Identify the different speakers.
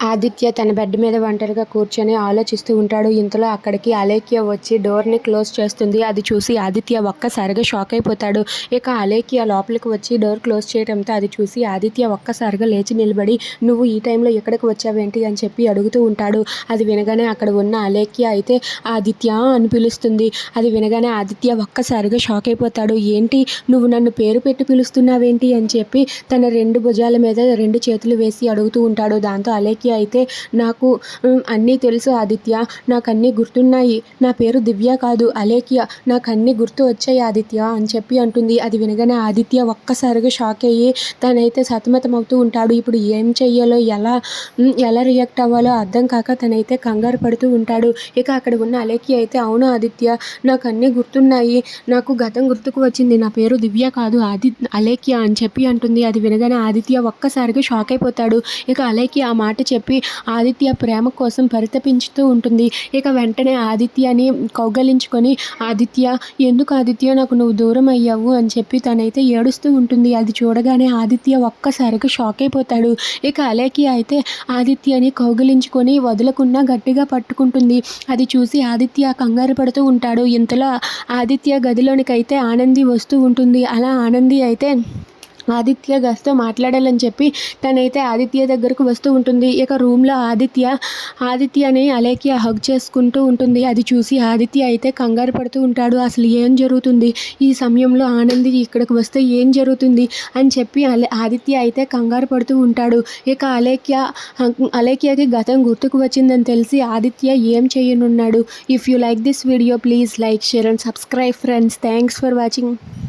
Speaker 1: ఆదిత్య తన బెడ్ మీద ఒంటరిగా కూర్చొని ఆలోచిస్తూ ఉంటాడు. ఇంతలో అక్కడికి అలేఖ్య వచ్చి డోర్ని క్లోజ్ చేస్తుంది. అది చూసి ఆదిత్య ఒక్కసారిగా షాక్ అయిపోతాడు. ఇక అలేఖ్య లోపలికి వచ్చి డోర్ క్లోజ్ చేయడంతో అది చూసి ఆదిత్య ఒక్కసారిగా లేచి నిలబడి నువ్వు ఈ టైంలో ఎక్కడికి వచ్చావేంటి? అని చెప్పి అడుగుతూ ఉంటాడు. అది వినగానే అక్కడ ఉన్న అలేఖ్య అయితే ఆదిత్య అని పిలుస్తుంది. అది వినగానే ఆదిత్య ఒక్కసారిగా షాక్ అయిపోతాడు. ఏంటి? నువ్వు నన్ను పేరు పెట్టి పిలుస్తున్నావేంటి? అని చెప్పి తన రెండు భుజాల మీద రెండు చేతులు వేసి అడుగుతూ ఉంటాడు. దాంతో అలేఖ్య అయితే నాకు అన్నీ తెలుసు ఆదిత్య. నాకు అన్నీ గుర్తున్నాయి. నా పేరు దివ్య కాదు అలేఖ్య. నాకు అన్నీ గుర్తు వచ్చాయి ఆదిత్య అని చెప్పి అంటుంది. అది వినగానే ఆదిత్య ఒక్కసారిగా షాక్ అయ్యి తనైతే సతమతం అవుతూ ఉంటాడు. ఇప్పుడు ఏం చెయ్యాలో ఎలా ఎలా రియాక్ట్ అవ్వాలో అర్థం కాక తనైతే కంగారు పడుతూ ఉంటాడు. ఇక అక్కడ ఉన్న అలేఖ్య అయితే అవును ఆదిత్య నాకు అన్నీ గుర్తున్నాయి. నాకు గతం గుర్తుకు వచ్చింది. నా పేరు దివ్య కాదు ఆది అలేఖ్య అని చెప్పి అంటుంది. అది వినగానే ఆదిత్య ఒక్కసారిగా షాక్ అయిపోతాడు. ఇక అలేఖ్య ఆ మాట చెప్పి చెప్పి ఆదిత్య ప్రేమ కోసం పరితపించుతూ ఉంటుంది. ఇక వెంటనే ఆదిత్యని కౌగలించుకొని ఆదిత్య ఎందుకు ఆదిత్య? నాకు నువ్వు దూరం అయ్యావు అని చెప్పి తనైతే ఏడుస్తూ ఉంటుంది. అది చూడగానే ఆదిత్య ఒక్కసారిగా షాక్ అయిపోతాడు. ఇక అలేకి అయితే ఆదిత్యని కౌగిలించుకొని వదలకుండా గట్టిగా పట్టుకుంటుంది. అది చూసి ఆదిత్య కంగారు పడుతూ ఉంటాడు. ఇంతలో ఆదిత్య గదిలోనికైతే ఆనంది వస్తూ ఉంటుంది. అలా ఆనంది అయితే ఆదిత్య గస్తో మాట్లాడాలని చెప్పి తనైతే ఆదిత్య దగ్గరకు వస్తూ ఉంటుంది. ఇక రూమ్లో ఆదిత్య ఆదిత్యని అలేఖ్య హగ్ చేసుకుంటూ ఉంటుంది. అది చూసి ఆదిత్య అయితే కంగారు పడుతూ ఉంటాడు. అసలు ఏం జరుగుతుంది? ఈ సమయంలో ఆనంది ఇక్కడికి వస్తే ఏం జరుగుతుంది? అని చెప్పి ఆదిత్య అయితే కంగారు పడుతూ ఉంటాడు. ఇక అలేఖ్య అలేఖ్యకి గతం గుర్తుకు వచ్చిందని తెలిసి ఆదిత్య ఏం చేయనున్నాడు? If you like this video please like share and subscribe friends thanks for watching